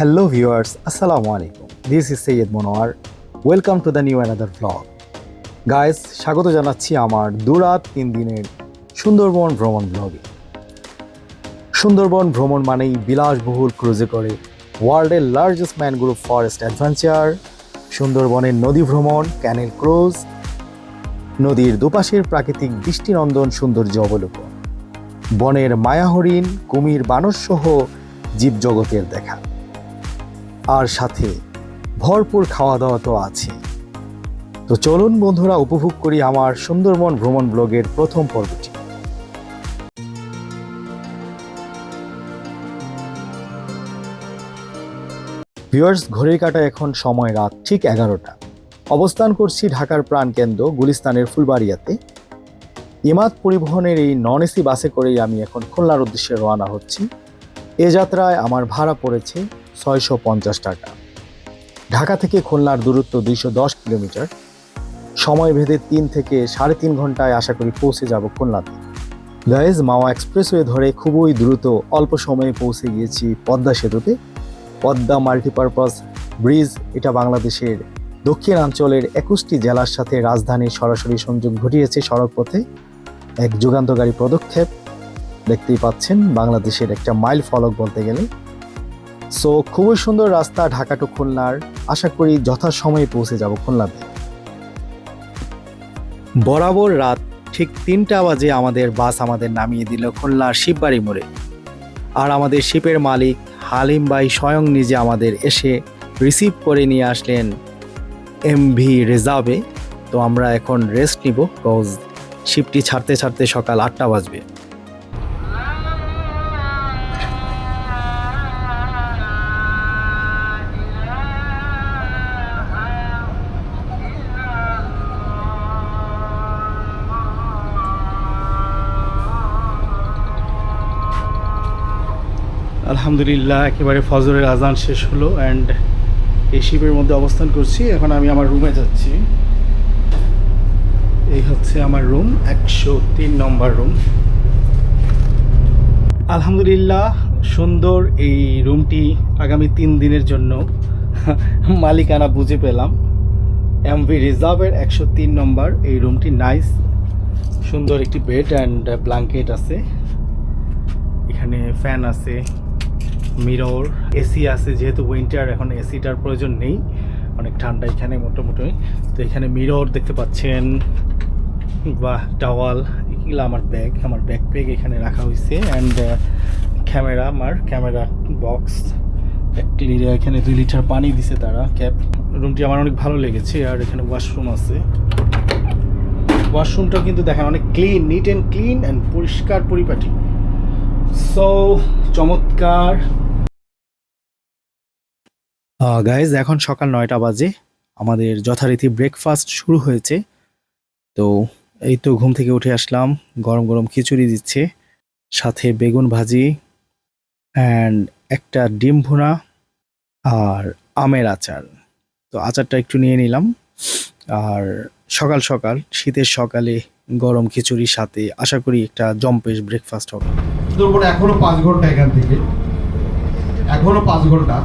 Hello viewers Assalamu alaikum. This is Syed Monowar welcome to the new another blog guys স্বাগত জানাচ্ছি আমার দুরাত তিন দিনের সুন্দরবন ভ্রমণ ব্লগে সুন্দরবন ভ্রমণ মানেই বিলাসবহুল ক্রুজে করে ওয়ার্ল্ডের লার্জেস্ট ম্যানগ্রোভ ফরেস্ট অ্যাডভেঞ্চার সুন্দরবনের নদী ভ্রমণ ক্যানেল ক্রুজ নদীর দুপাশের প্রাকৃতিক দৃষ্টিনন্দন সৌন্দর্য অবলোকন। বনের মায়াহরিণ, কুমির বানরসহ জীবজগতের দেখা। আর সাথে ভরপুর খাওয়া দাওয়া তো আছে। তো চলুন বন্ধুরা, উপভোগ করি আমার সুন্দরবন ভ্রমণ ব্লগের প্রথম পর্বটি। ভিউয়ার্স, ঘড়ির কাটা এখন সময় রাত ঠিক এগারোটা। অবস্থান করছি ঢাকার প্রাণকেন্দ্র গুলিস্তানের ফুলবাড়িয়াতে। ইমাদ পরিবহনের এই নন এসি বাসে করেই আমি এখন খুলনার উদ্দেশ্যে রওনা হচ্ছি। এ যাত্রায় আমার ভাড়া পড়েছে ছয়শো পঞ্চাশ টাকা। ঢাকা থেকে খুলনার দূরত্ব দুইশো দশ কিলোমিটার। সময় ভেদে তিন থেকে সাড়ে তিন ঘন্টায় আশা করি পৌঁছে যাব খুলনাতে। গাইজ, মাওয়া এক্সপ্রেসওয়ে ধরে খুবই দ্রুত অল্প সময়ে পৌঁছে গিয়েছি পদ্মা সেতুতে। পদ্মা মাল্টিপারপাস ব্রিজ, এটা বাংলাদেশের দক্ষিণাঞ্চলের একুশটি জেলার সাথে রাজধানীর সরাসরি সংযোগ ঘটিয়েছে সড়কপথে। এক যুগান্তকারী পদক্ষেপ, দেখতেই পাচ্ছেন বাংলাদেশের একটা মাইল ফলক বলতে গেলে। সো খুবই সুন্দর রাস্তা, ঢাকা টু খুলনার। আশা করি যথাসময়ে পৌঁছে যাব খুলনাতে। বরাবর রাত ঠিক তিনটা বাজে আমাদের বাস আমাদের নামিয়ে দিল খুলনার শিববাড়ি মোড়ে। আর আমাদের শিপের মালিক হালিম ভাই স্বয়ং নিজে আমাদের এসে রিসিভ করে নিয়ে আসলেন এমভি রিজার্ভে তো আমরা এখন রেস্ট নিব কজ শিপটি ছাড়তে ছাড়তে সকাল আটটা বাজবে। আলহামদুলিল্লাহ, একেবারে ফজরের আজান শেষ হলো অ্যান্ড এই শিপের মধ্যে অবস্থান করছি। এখন আমি আমার রুমে যাচ্ছি। এই হচ্ছে আমার রুম একশো তিন নম্বর রুম আলহামদুলিল্লাহ, সুন্দর এই রুমটি আগামী তিন দিনের জন্য মালিকানা বুঝে পেলাম। এমভি রিজার্ভের একশো তিন নম্বর, এই রুমটি নাইস সুন্দর একটি বেড অ্যান্ড ব্ল্যাঙ্কেট আছে। এখানে ফ্যান আছে। মিরর, এসি আছে যেহেতু উইন্টার এখন এসিটার প্রয়োজন নেই। অনেক ঠান্ডা এখানে মোটামুটি। তো এখানে মিরর দেখতে পাচ্ছেন। বা টাওয়াল। এগুলো আমার ব্যাগ আমার ব্যাগ প্যাগ এখানে রাখা হয়েছে। অ্যান্ড ক্যামেরা আমার ক্যামেরা বক্স একটি এখানে দুই লিটার পানি দিছে তারা ক্যাপ রুমটি আমার অনেক ভালো লেগেছে। আর এখানে ওয়াশরুম আছে। ওয়াশরুমটা কিন্তু দেখেন অনেক clean neat and clean and পরিষ্কার পরিপাটি। সো চমৎকার। গাইজ এখন সকাল নয়টা বাজে। আমাদের যথারীতি ব্রেকফাস্ট শুরু হয়েছে। তো এই তো ঘুম থেকে উঠে আসলাম, গরম গরম খিচুড়ি দিচ্ছে, সাথে বেগুন ভাজি অ্যান্ড একটা ডিম ভুনা আর আমের আচার। তো আচারটা একটু নিয়ে নিলাম। আর সকাল সকাল, শীতের সকালে গরম খিচুড়ির সাথে আশা করি একটা জম্পেশ ব্রেকফাস্ট হবে। এখনও পাঁচ ঘণ্টা এখান থেকে। এখনও পাঁচ ঘণ্টা।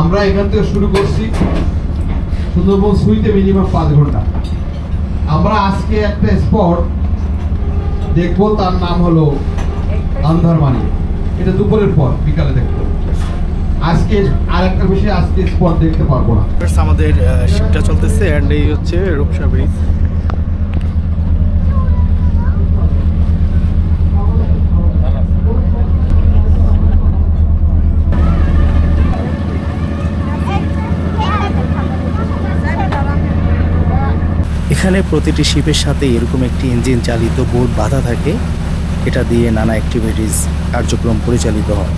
আমরা এখান থেকে শুরু করছি সুন্দরবন সুইতে মিনিমাম পাঁচ ঘণ্টা। আমরা আজকে একটা স্পট দেখব, তার নাম হলো আন্ধারমানি। এটা দুপুরের পর, বিকালে দেখব। আজকে আর একটা বিষয় আজকে স্পট দেখতে পারব না। আমাদের শিপটা চলতেছে অ্যান্ড এই হচ্ছে রূপসা ব্রিজ এখানে প্রতিটি শিপের সাথে এরকম একটি ইঞ্জিন চালিত বোট বাধা থাকে। এটা দিয়ে নানা অ্যাক্টিভিটিস কার্যক্রম পরিচালিত হয়।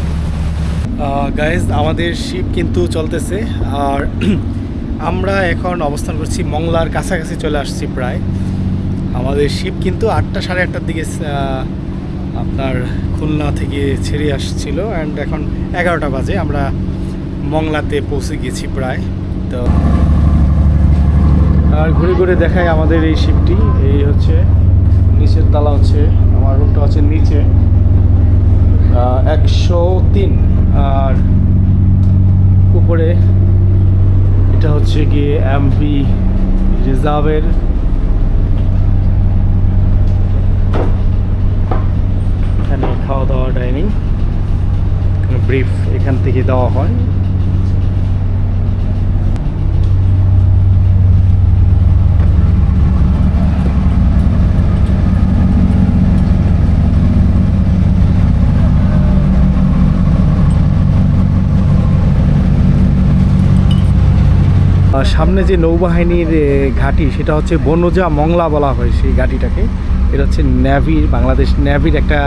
গাইজ আমাদের শিপ কিন্তু চলতেছে। আর আমরা এখন অবস্থান করছি মংলার কাছাকাছি চলে আসছি প্রায়। আমাদের শিপ কিন্তু আটটা সাড়ে আটটার দিকে আপনার খুলনা থেকে ছেড়ে আসছিল। অ্যান্ড এখন এগারোটা বাজে। আমরা মংলাতে পৌঁছে গেছি প্রায়। তো আর ঘুরে ঘুরে দেখায় আমাদের এই শিপটি। এই হচ্ছে, নিচের তালা হচ্ছে, আমার রুমটা হচ্ছে নিচে। একশো তিন, আর উপরে এটা হচ্ছে গিয়ে এমপি রিজার্ভের। এখানে খাওয়া দাওয়া, ডাইনিং। ব্রিফ এখান থেকে দেওয়া হয়। সামনে যে নৌবাহিনীর ঘাঁটি, সেটা হচ্ছে বনজা মংলা বলা হয় সেই ঘাঁটিটাকে। এটা হচ্ছে ন্যাভির বাংলাদেশ ন্যাভির একটা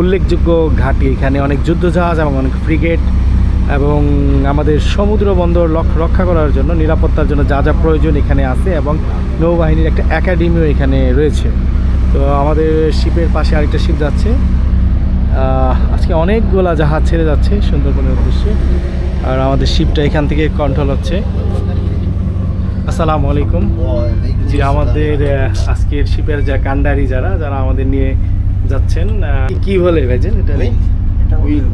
উল্লেখযোগ্য ঘাঁটি। এখানে অনেক যুদ্ধজাহাজ এবং অনেক ফ্রিগেট এবং আমাদের সমুদ্র বন্দর রক্ষা করার জন্য, নিরাপত্তার জন্য যা যা প্রয়োজন এখানে আছে এবং নৌবাহিনীর একটা একাডেমিও এখানে রয়েছে। তো আমাদের শিপের পাশে আরেকটা শিপ যাচ্ছে। আজকে অনেকগুলা জাহাজ ছেড়ে যাচ্ছে সুন্দরবনের উদ্দেশ্যে। আর আমাদের শিপটা এখান থেকে কন্ট্রোল হচ্ছে। আসসালামু আলাইকুম। জি আমাদের আজকের শিপের যা কান্ডারি যারা যারা আমাদের নিয়ে যাচ্ছেন কি বলে ভাইজেন এটা হুইল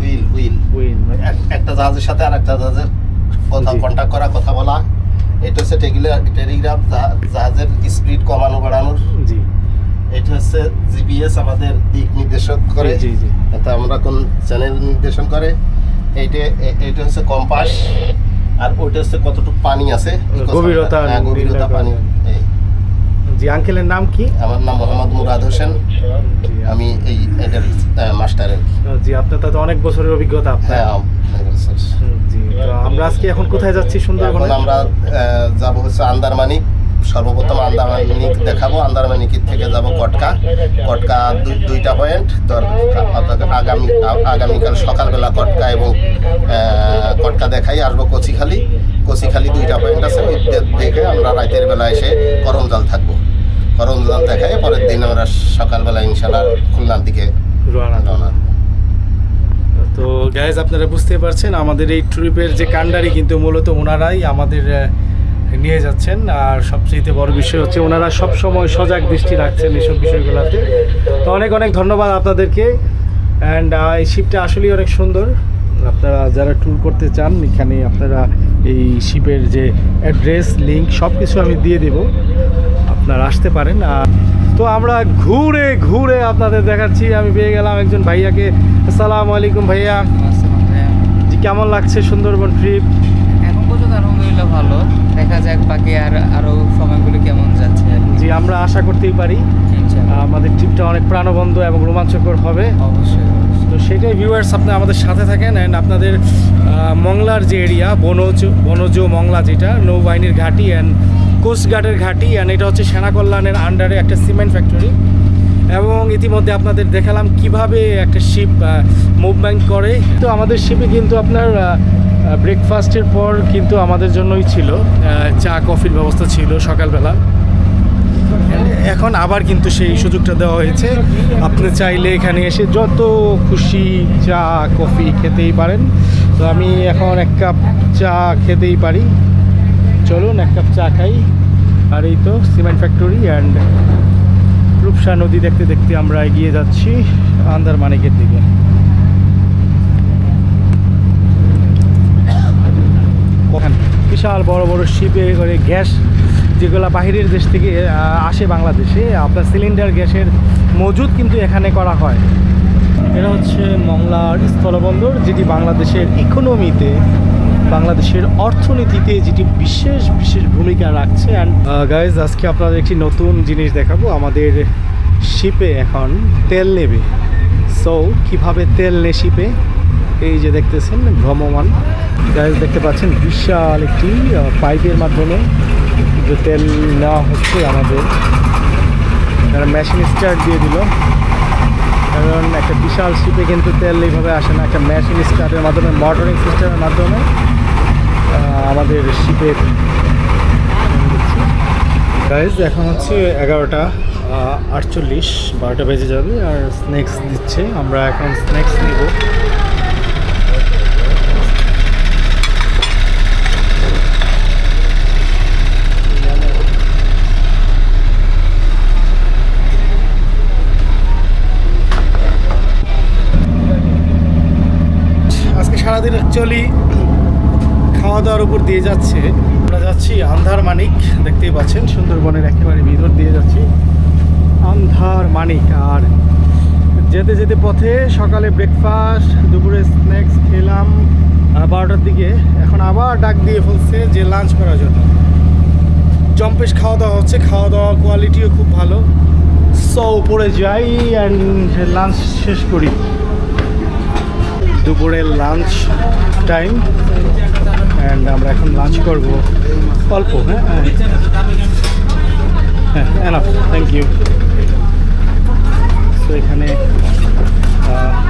হুইল হুইল উইন একটা জাহাজের সাথে আর একটা জাহাজের কথা। কন্ট্যাক্ট করা কথা বলা। এটা হচ্ছে জা- জাহাজের স্পিড কমানো বাড়ানোর। জি। এটা হচ্ছে জিপিএস আমাদের দিক নির্দেশক করে। জি জি এটা আমরা কোন চ্যানেল নির্দেশন করে? এইটা এ- এইটা হচ্ছে কম্পাস আর ওইটা হচ্ছে কতটুকু পানি আছে? গভীরতা হ্যাঁ, গভীরতা পানি। জি আঙ্কেলের নাম কি? আমার নাম মোহাম্মদ মুরাদ হোসেন। আমি এই এটার মাস্টার আর কি। জি আপনার তো অনেক বছরের অভিজ্ঞতা আপনার। হ্যাঁ জি তো আমরা আজকে এখন কোথায় যাচ্ছি সুন্দরবন? আমরা যাব হচ্ছে আন্দারমানিক সর্বপ্রথম আন্দামানিক দেখাবো আন্দারমানিক থেকে যাব কটকা। কটকা দুইটা পয়েন্ট। আগামী আগামীকাল সকালবেলা কটকা এবং কটকা দেখাই আসব কচিখালি। কচিখালি দুইটা পয়েন্ট আছে ওই দেখে আমরা রাতের বেলা এসে করমজল থাকব। করমজল দেখাই পরের দিন আমরা সকালবেলা ইনশাল্লাহ খুলনার দিকে রওনা। তো গ্যাস আপনারা বুঝতে পারছেন আমাদের এই ট্রিপের যে কান্ডারি কিন্তু মূলত ওনারাই আমাদের নিয়ে যাচ্ছেন। আর সবচেয়ে বড় বিষয় হচ্ছে ওনারা সব সময় সজাগ দৃষ্টি রাখছেন এইসব বিষয়গুলোতে। তো অনেক অনেক ধন্যবাদ আপনাদেরকে। অ্যান্ড এই শিপটা আসলেই অনেক সুন্দর। আপনারা যারা ট্যুর করতে চান এখানে আপনারা এই শিপের যে অ্যাড্রেস লিঙ্ক সব কিছু আমি দিয়ে দেব। আপনারা আসতে পারেন। আর তো আমরা ঘুরে ঘুরে আপনাদের দেখাচ্ছি। আমি পেয়ে গেলাম একজন ভাইয়াকে। আসসালামু আলাইকুম ভাইয়া। জি কেমন লাগছে সুন্দরবন ট্রিপ আলহামদুলিল্লাহ ভালো। দেখা যাক বাকি আর আরও সময়গুলো কেমন যাচ্ছে জি আমরা আশা করতেই পারি। আমাদের ট্রিপটা অনেক প্রাণবন্ধ এবং রোমাঞ্চকর হবে। অবশ্যই। তো সেটাই ভিউয়ার্স আপনি আমাদের সাথে থাকেন অ্যান্ড আপনাদের মংলার যে এরিয়া বনজ বনজ মংলা যেটা নৌবাহিনীর ঘাঁটি অ্যান্ড কোস্টগার্ডের ঘাঁটি অ্যান্ড এটা হচ্ছে সেনা কল্যাণের আন্ডারে একটা সিমেন্ট ফ্যাক্টরি এবং ইতিমধ্যে আপনাদের দেখালাম কীভাবে একটা শিপ মুভমেন্ট করে। তো আমাদের শিপে কিন্তু আপনার ব্রেকফাস্টের পর কিন্তু আমাদের জন্যই ছিল চা কফির ব্যবস্থা ছিল সকালবেলা। এখন আবার কিন্তু সেই সুযোগটা দেওয়া হয়েছে। আপনি চাইলে এখানে এসে যত খুশি চা কফি খেতেই পারেন। তো আমি এখন এক কাপ চা খেতেই পারি। চলুন, এক কাপ চা খাই। আর এই তো সিমেন্ট ফ্যাক্টরি অ্যান্ড রূপসা নদী দেখতে দেখতে আমরা এগিয়ে যাচ্ছি আন্দার আন্দারমানিকের দিকে। বিশাল বড় বড় শিপে করে গ্যাস যেগুলো বাহিরের দেশ থেকে আসে বাংলাদেশে, আপনার সিলিন্ডার গ্যাসের মজুদ কিন্তু এখানে করা হয়। এটা হচ্ছে মংলার স্থলবন্দর, যেটি বাংলাদেশের ইকোনমিতে বাংলাদেশের অর্থনীতিতে যেটি বিশেষ বিশেষ ভূমিকা রাখছে। অ্যান্ড গাইজ আজকে আপনাদের একটি নতুন জিনিস দেখাবো। আমাদের শিপে এখন তেল নেবে। সো কীভাবে তেল নে শিপে? এই যে দেখতেছেন, ভ্রমমান। গাইজ দেখতে পাচ্ছেন, বিশাল একটি পাইপের মাধ্যমে যে তেল নেওয়া হচ্ছে আমাদের। তারা মেশিন স্টার্ট দিয়ে দিল। কারণ একটা বিশাল শিপে কিন্তু তেল এইভাবে আসে না। একটা মেশিন স্টার্টের মাধ্যমে মোটরিং সিস্টেমের মাধ্যমে আমাদের শিপের গাইজ এখন হচ্ছে এগারোটা আটচল্লিশ, বারোটা বেজে যাবে, আর স্ন্যাক্স দিচ্ছে। আমরা এখন স্ন্যাক্স নিব। সারাদিন অ্যাকচুয়ালি খাওয়া দাওয়ার উপর দিয়ে যাচ্ছে। আমরা যাচ্ছি আন্ধার মানিক, দেখতেই পাচ্ছেন, সুন্দরবনের একেবারে ভিতর দিয়ে যাচ্ছি। আন্ধার মানিক, আর যেতে যেতে পথে সকালে ব্রেকফাস্ট দুপুরে স্ন্যাক্স খেলাম বারোটার দিকে এখন আবার ডাক দিয়ে ফেলছে যে লাঞ্চ করার জন্য। জম্পেশ খাওয়া দাওয়া হচ্ছে খাওয়া দাওয়া কোয়ালিটিও খুব ভালো। সো উপরে যাই অ্যান্ড লাঞ্চ শেষ করি। দুপুরের লাঞ্চ টাইম অ্যান্ড আমরা এখন লাঞ্চ করব। অল্প হ্যাঁ? হ্যাঁ এনাফ থ্যাংক ইউ তো এখানে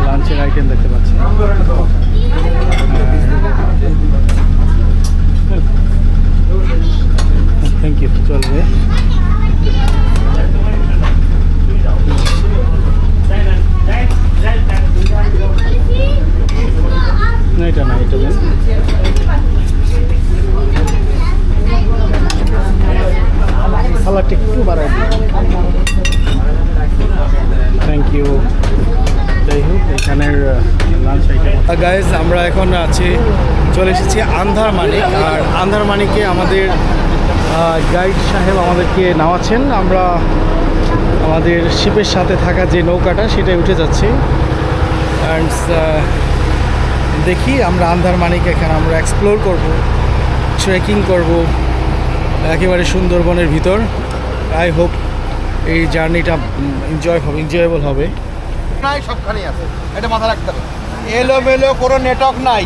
লাঞ্চের আইটেম দেখতে পাচ্ছি। থ্যাংক ইউ চলবে। না এটা না এটা দেন। সালাডটা একটু বাড়াই থ্যাংক ইউ যাই হোক এখানের লাঞ্চ আইটেম গাইজ আমরা এখন আছি চলে এসেছি আন্ধার মানিক আর আন্ধার মানিকে আমাদের গাইড সাহেব আমাদেরকে নামাচ্ছেন। আমরা আমাদের শিপের সাথে থাকা যে নৌকাটা সেটাই উঠে যাচ্ছি। অ্যান্ড দেখি আমরা আন্ধার মানিক এখানে আমরা এক্সপ্লোর করব ট্রেকিং করব, একেবারে সুন্দরবনের ভিতর। আই হোপ এই জার্নিটা এনজয় হবে এনজয়েবল হবে। নাই সবখানেই আছে, এটা মাথা রাখতে হবে। এলো মেলো কোনো নেটওয়ার্ক নাই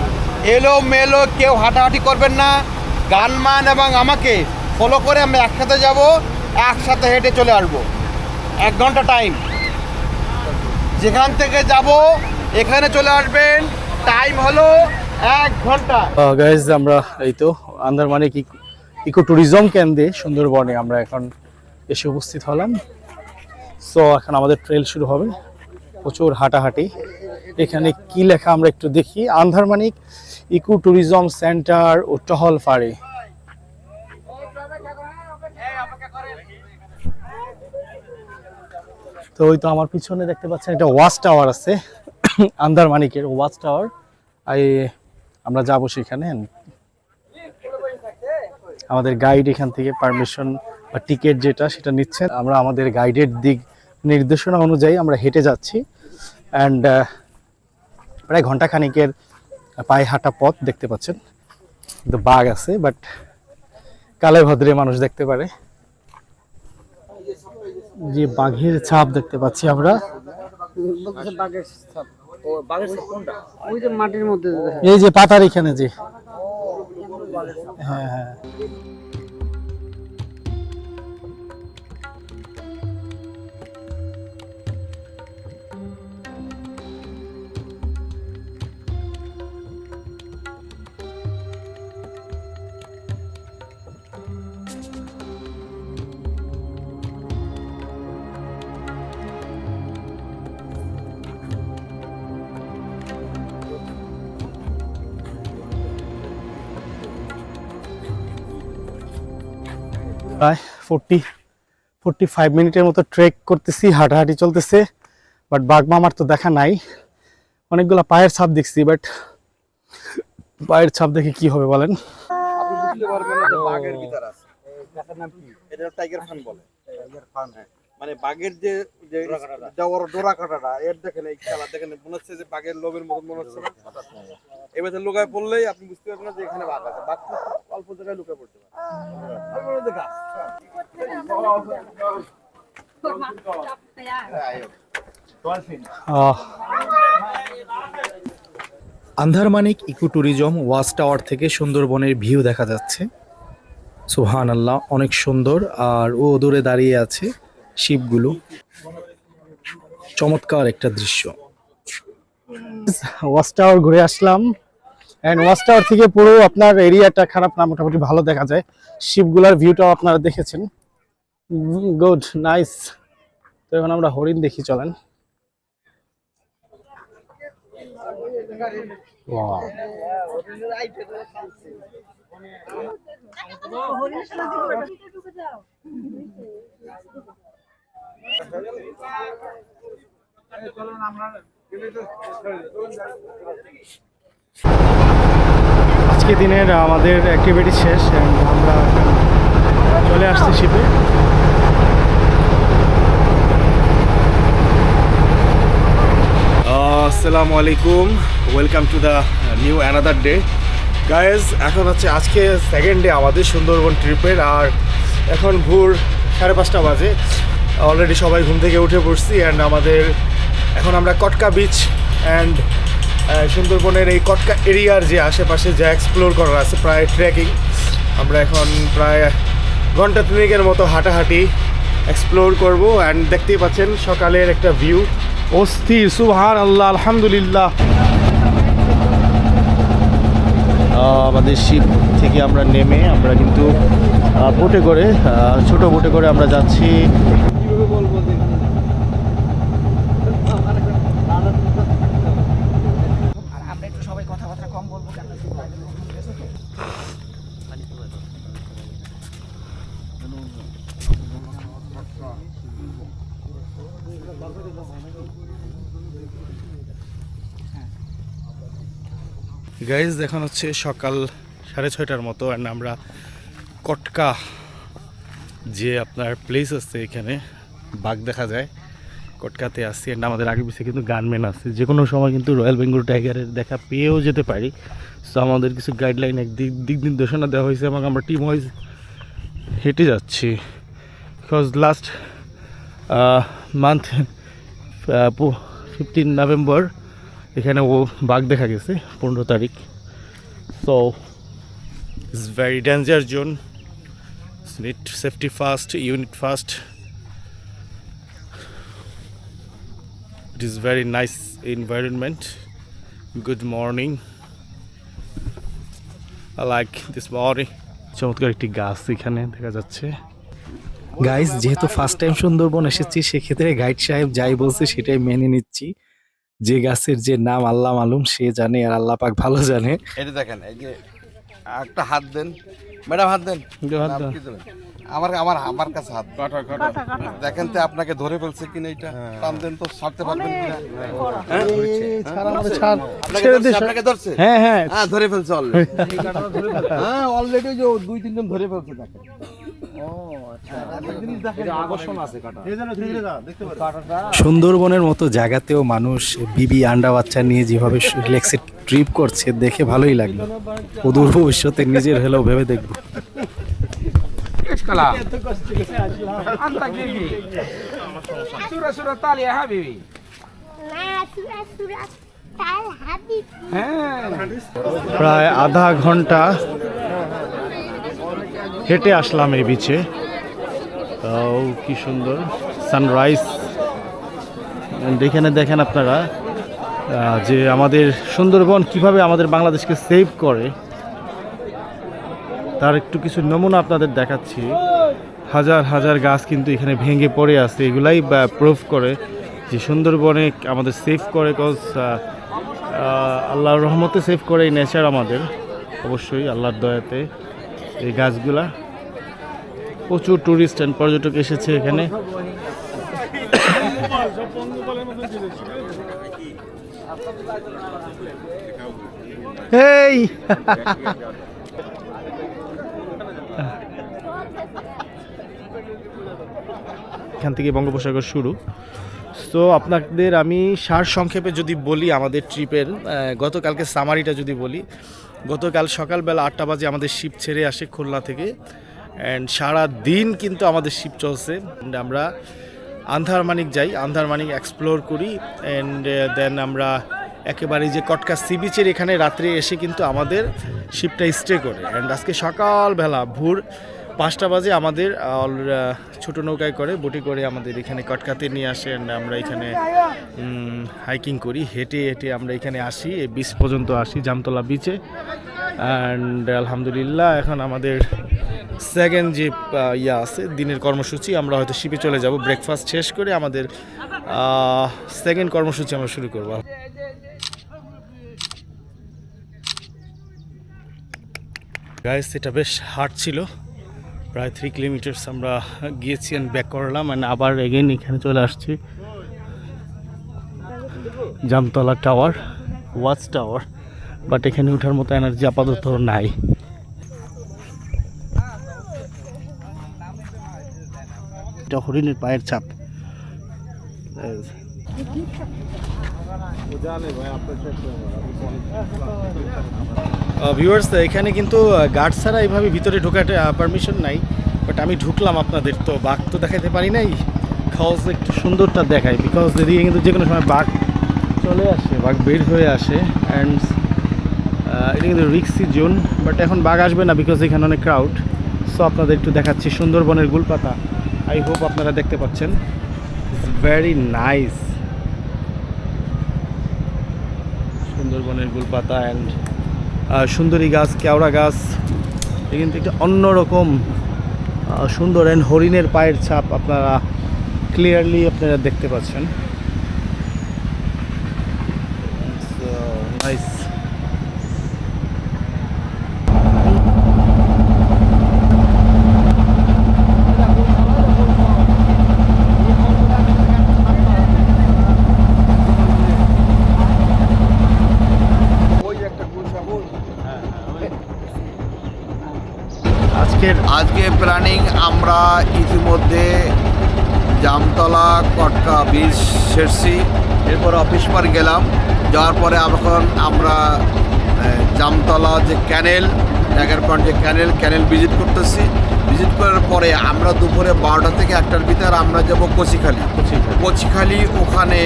এলো মেলো কেউ হাঁটাহাঁটি করবেন না। গানমান এবং আমাকে ফলো করে আমরা একসাথে যাব, একসাথে হেঁটে চলে আসব। এক ঘণ্টা টাইম যেখান থেকে যাব, এখানে চলে আসবেন। টাইম হলো এক ঘণ্টা। গাইজ আমরা এই তো আন্দারমানিক ইকো ট্যুরিজম কেন্দ্রে সুন্দরবনে আমরা এখন এসে উপস্থিত হলাম। সো এখন আমাদের ট্রেল শুরু হবে। প্রচুর হাঁটাহাঁটি। এখানে কি লেখা আমরা একটু দেখি। আন্ধারমানিক ইকো ট্যুরিজম সেন্টার ও টহল ফাড়ি তো, ওই তো আমার পিছনে দেখতে পাচ্ছেন, একটা ওয়াচ টাওয়ার আছে। আন্দারমানিকের ওয়াচ টাওয়ার। আমরা যাব সেখানে। আমাদের গাইড এখান থেকে পারমিশন বা টিকিট যেটা, সেটা নিচ্ছেন আমরা আমাদের গাইডের দিক নির্দেশনা অনুযায়ী আমরা হেঁটে যাচ্ছি। অ্যান্ড প্রায় ঘণ্টা খানিকের পায়ে হাঁটা পথ দেখতে পাচ্ছেন। কিন্তু বাঘ আছে বাট কালে ভদ্রে মানুষ দেখতে পারে। যে বাঘের ছাপ দেখতে পাচ্ছি আমরা। বাঘের ছাপ। ও বাঘের ছাপ কোনটা? ওই যে মাটির মধ্যে এই যে পাতার এখানে যে। হ্যাঁ হ্যাঁ। প্রায় ফোরটি ফোরটি ফাইভ মিনিটের মতো ট্রেক করতেছি হাঁটাহাঁটি চলতেছে বাট বাঘ মামার তো দেখা নাই। অনেকগুলো পায়ের ছাপ দেখছি বাট পায়ের ছাপ দেখে কি হবে বলেন? আপনি বুঝতে পারবেন যে বাঘের ভিতর আছে। এটা টাইগার ফান বলে। টাইগার ফান হ্যাঁ। মানে বাঘের যে যে দেওয়ার ডোরা কাটাটা এর দেখেন এই খেলা দেখেন মনে হচ্ছে যে বাঘের লোভের মতো মনে হচ্ছে। এবার লুকায় পড়লেই আপনি বুঝতে পারবেন যে এখানে বাঘ আছে। বাঘ অল্প জায়গায় লুকায় পড়তে Andharmanik eco tourism watch tower থেকে সুন্দরবনের ভিউ দেখা যাচ্ছে। সুহান আল্লাহ অনেক সুন্দর, আর ও দূরে দাঁড়িয়ে আছে শিপগুলো। চমৎকার একটা দৃশ্য। ওয়াচ টাওয়ার ঘুরে আসলাম। অ্যান্ড ওয়াচ টাওয়ার থেকে পুরো আপনার এরিয়াটা খারাপ না মোটামুটি ভালো দেখা যায়। শিপগুলার ভিউটাও আপনারা দেখেছেন। গুড নাইস তো এখন আমরা হরিণ দেখি চলেন। Wow. আচ্ছা আজকে দিনের আমাদের অ্যাক্টিভিটি শেষ আমরা চলে আসছি শিপে। আসসালামু আলাইকুম welcome to the new another day guys এখন হচ্ছে আজকে সেকেন্ড ডে আমাদের সুন্দরবন ট্রিপের আর এখন ভোর সাড়ে পাঁচটা বাজে। অলরেডি সবাই ঘুম থেকে উঠে পড়ছি অ্যান্ড আমাদের, এখন আমরা কটকা বিচ অ্যান্ড সুন্দরবনের এই কটকা এরিয়ার যে আশেপাশে যা এক্সপ্লোর করার আছে, প্রায় ট্রেকিং আমরা এখন প্রায় ঘণ্টা তিনেকের মতো হাঁটাহাঁটি এক্সপ্লোর করব অ্যান্ড দেখতেই পাচ্ছেন সকালের একটা ভিউ অস্থির সুবহান আল্লাহ আলহামদুলিল্লাহ আমাদের শিপ থেকে আমরা নেমে আমরা কিন্তু বোটে করে ছোট বোটে করে আমরা যাচ্ছি গাইজ এখন হচ্ছে সকাল সাড়ে ছয়টার মতো অ্যান্ড আমরা কটকা যে আপনার প্লেস আছে এখানে, বাঘ দেখা যায়। কটকাতে আসছি অ্যান্ড আমাদের আগে পিছিয়ে কিন্তু গানম্যান আছে। যে কোনো সময় কিন্তু রয়্যাল বেঙ্গল টাইগারের দেখা পেয়েও যেতে পারি। সো আমাদের কিছু গাইডলাইন এক দিক দিক নির্দেশনা দেওয়া হয়েছে, এবং আমরা টিম ওয়াইজ হেঁটে যাচ্ছি। Because last month fifteen November এখানে ও বাঘ দেখা গেছে, পনেরো তারিখ। So it's very danger zone neat safety first unit first it is very nice environment good morning like this morning চমৎকার একটি গাছ এখানে দেখা যাচ্ছে। গাইস যেহেতু ফার্স্ট টাইম সুন্দরবন এসেছি, সেক্ষেত্রে গাইড সাহেব যাই বলছে সেটাই মেনে নিচ্ছি। যে গাছের যে নাম আল্লাহ মালুম সে জানে আর আল্লাহ পাক ভালো জানে। এটা দেখেন এই যে একটা হাত দেন। ম্যাডাম হাত দেন? আমার আমার আমার কাছে হাত দেখেন তো আপনাকে ধরে ফেলছে কিনা এটা টান দেন তো ছাড়তে পারবেন কিনা? হ্যাঁ? আপনাকে ধরছে, আপনাকে ধরছে? হ্যাঁ হ্যাঁ। হ্যাঁ ধরে ফেলছে অলরেডি হ্যাঁ অলরেডি দুই তিনজন ধরে ফেলছে দেখেন। সুন্দরবনের মতো জায়গাতেও মানুষ বিবি আন্ডা বাচ্চা নিয়ে যেভাবে রিল্যাক্সে ট্রিপ করছে দেখে ভালোই লাগল। অদূর ভবিষ্যতে নিজের হলেও ভেবে দেখব। tal habib. প্রায় আধা ঘণ্টা হেঁটে আসলাম এই বিচে ও কি সুন্দর সানরাইজ এখানে দেখেন আপনারা যে আমাদের সুন্দরবন কীভাবে আমাদের বাংলাদেশকে সেভ করে, তার একটু কিছু নমুনা আপনাদের দেখাচ্ছি। হাজার হাজার গাছ কিন্তু এখানে ভেঙে পড়ে আছে, এগুলাই প্রুফ করে যে সুন্দরবনে আমাদের সেভ করে কজ আল্লাহর রহমতে সেভ করে এই নেচার আমাদের। অবশ্যই আল্লাহর দয়াতে। এই গাছগুলা। প্রচুর ট্যুরিস্ট অ্যান্ড পর্যটক এসেছে এখানে। এখান থেকে বঙ্গোপসাগর শুরু। তো আপনাদের আমি সার সংক্ষেপে যদি বলি আমাদের ট্রিপের গতকালকে সামারিটা যদি বলি গতকাল সকালবেলা আটটা বাজে আমাদের শিপ ছেড়ে আসে খুলনা থেকে। অ্যান্ড সারা দিন কিন্তু আমাদের শিপ চলছে। আমরা আন্ধারমানিক যাই, আন্ধারমানিক এক্সপ্লোর করি। অ্যান্ড দেন আমরা একেবারে যে কটকা সি বিচের এখানে রাত্রে এসে কিন্তু আমাদের শিপটা স্টে করে। অ্যান্ড আজকে সকালবেলা ভোর পাঁচটা বাজে আমাদের ছোট নৌকায় করে, বোটে করে আমাদের এখানে কটকাতে নিয়ে আসে, and আমরা এখানে হাইকিং করি, হেঁটে হেঁটে আমরা এখানে আসি, এই বিচ পর্যন্ত আসি, জামতলা বিচে অ্যান্ড আলহামদুলিল্লাহ, এখন আমাদের সেকেন্ড যে ইয়া আছে, দিনের কর্মসূচি, আমরা হয়তো শিপে চলে যাব ব্রেকফাস্ট শেষ করে আমাদের সেকেন্ড কর্মসূচি আমরা শুরু করব। গাইস এটা বেশ হার্ড ছিল। প্রায় থ্রি কিলোমিটার্স আমরা গিয়েছি অ্যান্ড ব্যাক করলাম অ্যান্ড আবার এগেন এখানে চলে আসছি। Jamtola tower watch tower but এখানে ওঠার মতো এনার্জি আপাতত নাই। এটা হরিণের পায়ের ছাপ। ভিউয়ার্স এখানে কিন্তু গার্ড ছাড়া এইভাবে ভিতরে ঢোকার পারমিশন নাই বাট আমি ঢুকলাম আপনাদের, তো বাঘ তো দেখাতে পারি নাই। খাওয়াজ একটু সুন্দরটা দেখায় বিকজ এদিকে কিন্তু যে কোনো সময় বাঘ চলে আসে, বাঘ বের হয়ে আসে অ্যান্ড এটা কিন্তু রিক্সি জোন বাট এখন বাঘ আসবে না বিকজ এখানে অনেক ক্রাউড সো আপনাদের একটু দেখাচ্ছি সুন্দরবনের গুলপাতা। আই হোপ আপনারা দেখতে পাচ্ছেন। ইটস ভেরি নাইস সুন্দরবনের গুলপাতা অ্যান্ড সুন্দরী গাছ, কেওড়া গাছ এখান থেকে অন্যরকম সুন্দর অ্যান্ড হরিণের পায়ের ছাপ আপনারা ক্লিয়ারলি আপনারা দেখতে পাচ্ছেন। আজকে প্ল্যানিং আমরা ইতিমধ্যে জামতলা কটকা বীজ সেরছি এরপর অফিস পার গেলাম। যাওয়ার পরে এখন আমরা জামতলা যে ক্যানেল ট্যাগার পয়েন্ট যে ক্যানেল ক্যানেল ভিজিট করতেছি। ভিজিট করার পরে আমরা দুপুরে বারোটা থেকে একটার ভিতরে আমরা যাব কচিখালি। কচিখালি। ওখানে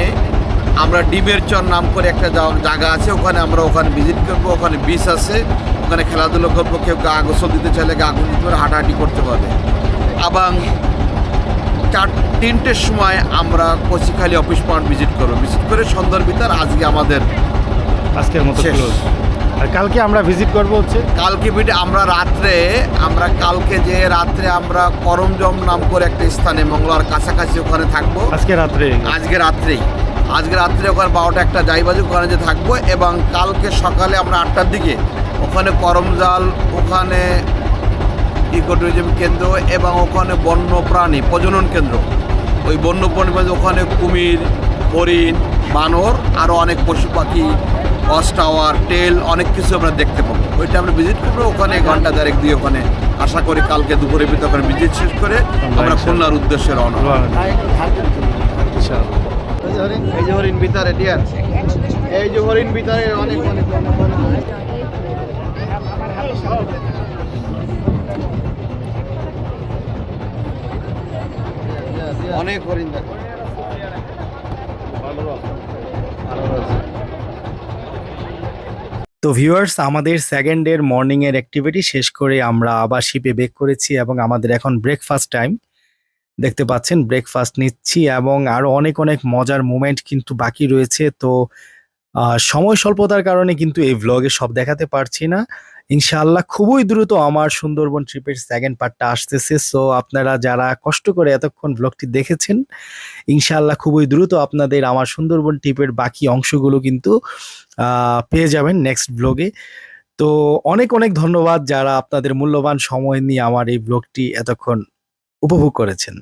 আমরা ডিমের চর নাম করে একটা জায়গা আছে ওখানে আমরা ওখানে ভিজিট করব। ওখানে বিচ আছে। ওখানে খেলাধুলো করব কেউ গা গোসল দিতে চাইলে গা গোসল দিতে পারে হাঁটাহাঁটি করতে পারবে এবং চার তিনটের সময় আমরা কচিখালি অফিস পয়েন্ট ভিজিট করব ভিজিট করে সন্ধ্যার ভিতর আজকে আমাদের আজকের মতো শেষ। আর কালকে আমরা ভিজিট করব হচ্ছে। কালকে ভিটে আমরা রাত্রে আমরা কালকে যে রাত্রে আমরা করমজম নাম করে একটা স্থানে মঙ্গলার কাছাকাছি ওখানে থাকব। আজকে রাত্রে। আজকে রাত্রেই। আজকে রাত্রে ওখানে বারোটা একটা যাই বাজে ওখানে যে থাকব এবং কালকে সকালে আমরা আটটার দিকে ওখানে করমজাল ওখানে ইকো ট্যুরিজম কেন্দ্র এবং ওখানে বন্যপ্রাণী প্রজনন কেন্দ্র। ওই বন্যপ্রাণী মানে ওখানে কুমির হরিণ বানর আরও অনেক পশু পাখি টাওয়ার টেল অনেক কিছু আমরা দেখতে পাবো। ওইটা আমরা ভিজিট করব ওখানে ঘণ্টা দেড়েক দিয়ে ওখানে। আশা করি কালকে দুপুরের ভিতরে ওখানে ভিজিট শেষ করে আমরা খুলনার উদ্দেশ্যে রওনা আচ্ছা। এই যে হরিণ ভিতরে ডিয়ার এই যে হরিণ ভিতরে অনেক অনেক অনেক হরিণ তো ভিউয়ার্স আমাদের সেকেন্ড ডের মর্নিং এর অ্যাক্টিভিটি শেষ করে আমরা আবার শিপে বেক করেছি এবং আমাদের এখন ব্রেকফাস্ট টাইম দেখতে পাচ্ছেন ব্রেকফাস্ট নিচ্ছি এবং আরও অনেক অনেক মজার মুমেন্ট কিন্তু বাকি রয়েছে। তো সময় স্বল্পতার কারণে কিন্তু এই ভ্লগে সব দেখাতে পারছি না। ইনশাআল্লাহ খুবই দ্রুত আমার সুন্দরবন ট্রিপের সেকেন্ড পার্টটা আসতেছে। সো আপনারা যারা কষ্ট করে এতক্ষণ ভ্লগটি দেখেছেন, ইনশাআল্লাহ খুবই দ্রুত আপনাদের আমার সুন্দরবন ট্রিপের বাকি অংশগুলো কিন্তু পেয়ে যাবেন নেক্সট ব্লগে তো অনেক অনেক ধন্যবাদ যারা আপনাদের মূল্যবান সময় নিয়ে আমার এই ব্লগটি এতক্ষণ উপভোগ করেছেন।